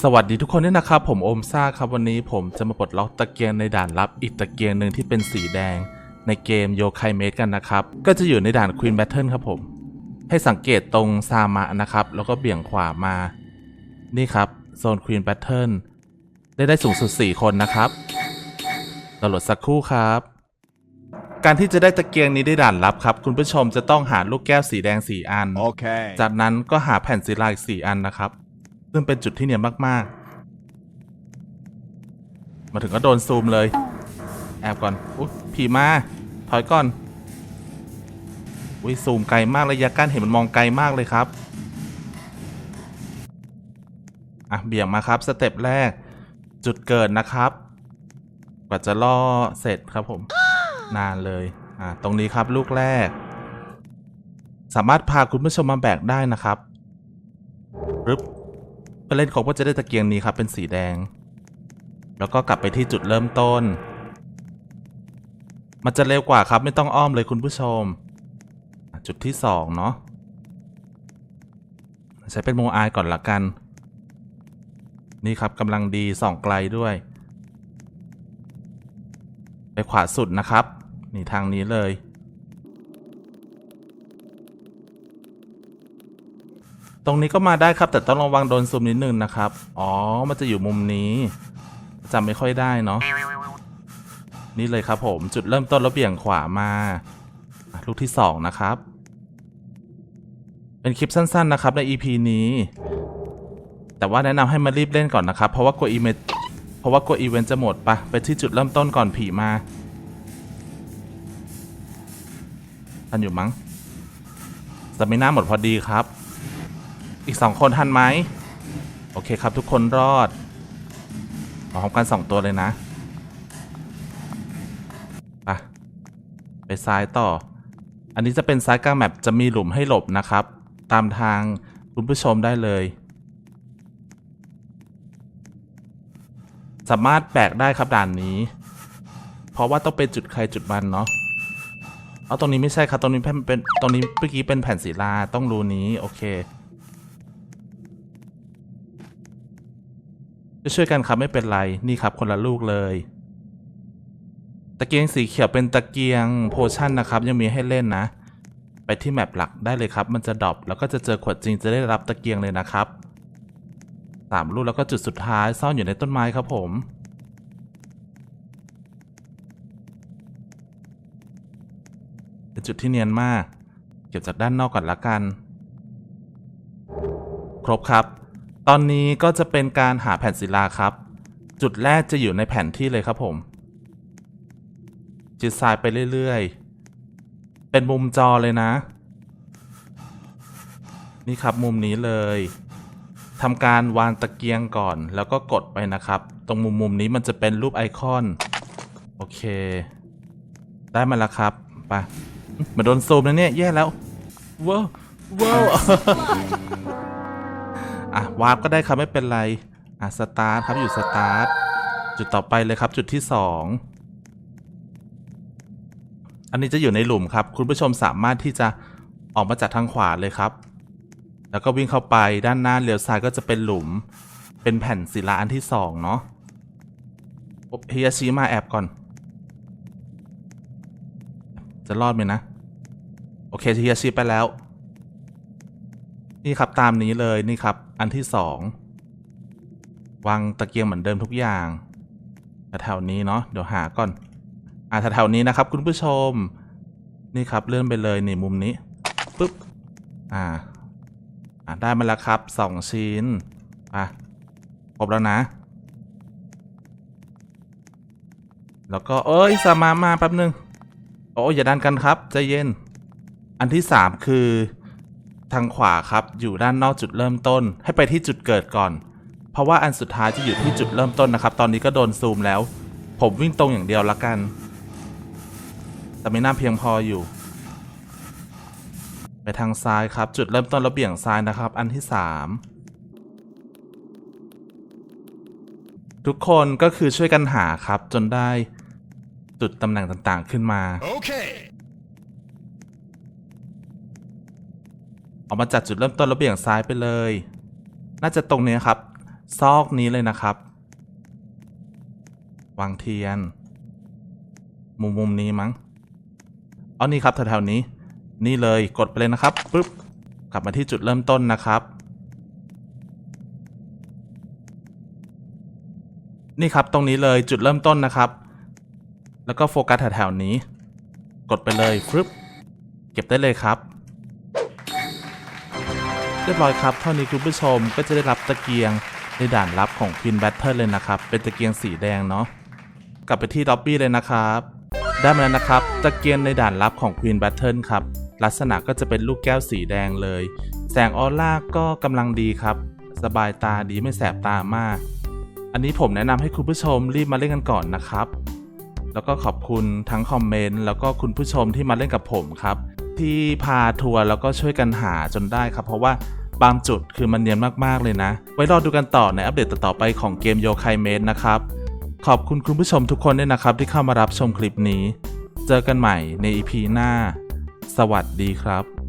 สวัสดีทุกคนด้วยนะครับ ผมโอมซ่าครับวันนี้ผมจะมาปลดล็อกตะเกียงในด่านลับอีกตะเกียงหนึ่งที่เป็นสีแดง ในเกมโยคายเมดกันนะครับ ก็จะอยู่ในด่าน Queen Battle ครับผม ให้สังเกตตรงซามะนะครับ แล้วก็เบี่ยงขวามา นี่ครับ โซน Queen Battle ได้ได้สูงสุด 4 คนนะครับตลดสักครู่ครับ การที่จะได้ตะเกียงนี้ได้ด่านลับครับ คุณผู้ชมจะต้องหาลูกแก้วสีแดง 4 อัน Okay. จากนั้นก็หาแผ่นศิลาอีกสี่อันนะครับ ซึ่งเป็นจุดที่เนียนมากๆ มาถึงก็โดนซูมเลย แอบก่อนอุ๊ยผีมา ถอยก่อนอุ้ยซูมไกลมากระยะกั้นเห็นมันมองไกลมากเลยครับ อะเบี่ยงมาครับสเต็ปแรก จุดเกิดนะครับกว่าจะล่อเสร็จครับผม นานเลย อะตรงนี้ครับลูกแรก สามารถพาคุณผู้ชมมาแบกได้นะครับรึบ เพื่อเล่นครบก็จะได้ตะเกียงนี้ครับเป็นสีแดง แล้วก็กลับไปที่จุดเริ่มต้น มันจะเร็วกว่าครับไม่ต้องอ้อมเลยคุณผู้ชม จุดที่สองเนาะใช้เป็นโมอายก่อนละกัน นี่ครับกำลังดีส่องไกลด้วย ไปขวาสุดนะครับนี่ทางนี้เลย ตรงนี้ก็มาได้ครับ แต่ต้องระวังโดนซูมนิดนึงนะครับ อ๋อ มันจะอยู่มุมนี้จำไม่ค่อยได้เนาะ นี่เลยครับผม จุดเริ่มต้นแล้วเบี่ยงขวามา ลูกที่สองนะครับ เป็นคลิปสั้นๆนะครับใน EP นี้ แต่ว่าแนะนำให้มารีบเล่นก่อนนะครับ เพราะว่ากลัวอีเวนต์เพราะว่ากลัวอีเวนต์จะหมดปะไปที่จุดเริ่มต้นก่อนผีมาทันอยู่มั้งจะไม่น่าหมดพอดีครับ อีกสองคนทันไหมโอเคครับทุกคนรอดพร้อมกันสองตัวเลยนะไปไปซ้ายต่อ อันนี้จะเป็นซ้ายกลางแมปจะมีหลุมให้หลบนะครับ ตามทางคุณผู้ชมได้เลย สามารถแบกได้ครับด่านนี้ เพราะว่าต้องเป็นจุดใครจุดมันเนาะเอาตรงนี้ไม่ใช่ครับตรงนี้เป็นเป็นตรงนี้เมื่อกี้เป็นแผ่นศิลาต้องรูนี้โอเค จะ ช่วยกันครับไม่เป็นไรนี่ครับคนละลูกเลย ตะเกียงสีเขียวเป็นตะเกียงโพชั่นนะครับ ยังมีให้เล่นนะ ไปที่แมปหลักได้เลยครับ มันจะดรอปแล้วก็จะเจอขวดจริงจะได้รับตะเกียงเลยนะครับสามลูกแล้วก็จุดสุดท้ายซ่อนอยู่ในต้นไม้ครับผมเป็นจุดที่เนียนมาก เก็บจากด้านนอกก่อนละกัน ครบครับ ตอนนี้ก็จะเป็นการหาแผ่นศิลาครับ จุดแรกจะอยู่ในแผนที่เลยครับผมจิดซ้ายไปเรื่อยๆ เป็นมุมจอเลยนะ นี่ครับมุมนี้เลยทำการวางตะเกียงก่อน แล้วก็กดไปนะครับ ตรงมุมมุมนี้มันจะเป็นรูปไอคอน โอเค ได้มาแล้วครับ ไปเหมาโดนซูมนะเนี่ย แย่แล้วว้าวว้าวอะ วาร์ปก็ได้ครับไม่เป็นไร อะสตาร์ทครับอยู่สตาร์ทจุดต่อไปเลยครับจุดที่สองอันนี้จะอยู่ในหลุมครับ คุณผู้ชมสามารถที่จะออกมาจากทางขวาเลยครับ แล้วก็วิ่งเข้าไปด้านหน้าเลี้ยวซ้ายก็จะเป็นหลุม เป็นแผ่นศิลาอันที่สองเนาะเฮียชี้มาแอบก่อน จะรอดไหมนะ โอเคเฮียชี้ไปแล้ว นี่ครับตามนี้เลยนี่ครับ อันที่สองวางตะเกียงเหมือนเดิมทุกอย่างแถวๆนี้เนาะเดี๋ยวหาก่อน อ่าแถวๆนี้นะครับ คุณผู้ชม นี่ครับเลื่อนไปเลยนี่มุมนี้ปุ๊บอ่าอ่าได้มาแล้วครับสองชิ้นอะครบแล้วนะ แล้วก็เอ้ยสามามาแป๊บนึงโอ้ยอย่าดันกันครับใจเย็น อันที่สามคือ ทางขวาครับ อยู่ด้านนอกจุดเริ่มต้น ให้ไปที่จุดเกิดก่อน เพราะว่าอันสุดท้ายจะอยู่ที่จุดเริ่มต้นนะครับ ตอนนี้ก็โดนซูมแล้ว ผมวิ่งตรงอย่างเดียวละกัน แต่ไม่น่าเพียงพออยู่ ไปทางซ้ายครับ จุดเริ่มต้นแล้วเบี่ยงซ้ายนะครับ อันที่สามทุกคนก็คือช่วยกันหาครับ จนได้จุดตำแหน่งต่างๆขึ้นมา Okay. ออกมาจากจุดเริ่มต้นแล้วเบี่ยงซ้ายไปเลย น่าจะตรงนี้ครับ ซอกนี้เลยนะครับ วางเทียน มุมมุมนี้มั้งเอานี่ครับแถวๆนี้ นี่เลยกดไปเลยนะครับปึ๊บกลับมาที่จุดเริ่มต้นนะครับ นี่ครับตรงนี้เลยจุดเริ่มต้นนะครับ แล้วก็โฟกัสแถวๆนี้ กดไปเลยฟึบเก็บได้เลยครับ เรียบร้อยครับเท่านี้คุณผู้ชมก็จะได้รับตะเกียงในด่านลับของ Queen Battle เลยนะครับ เป็นตะเกียงสีแดงเนาะกลับไปที่ล็อบบี้เลยนะครับ ได้มาแล้วนะครับ ตะเกียงในด่านลับของ Queen Battle ครับ ลักษณะก็จะเป็นลูกแก้วสีแดงเลย แสงออร่าก็กำลังดีครับ สบายตาดีไม่แสบตามาก อันนี้ผมแนะนำให้คุณผู้ชมรีบมาเล่นกันก่อนนะครับ แล้วก็ขอบคุณทั้งคอมเมนต์แล้วก็คุณผู้ชมที่มาเล่นกับผมครับ ที่พาทัวร์แล้วก็ช่วยกันหาจนได้ครับ เพราะว่าบางจุดคือมันเนียนมากๆเลยนะ ไว้รอดูกันต่อในอัปเดตต่อไปของเกมโยคายเมดนะครับ ขอบคุณคุณผู้ชมทุกคนด้วยนะครับ ที่เข้ามารับชมคลิปนี้ เจอกันใหม่ใน EP หน้า สวัสดีครับ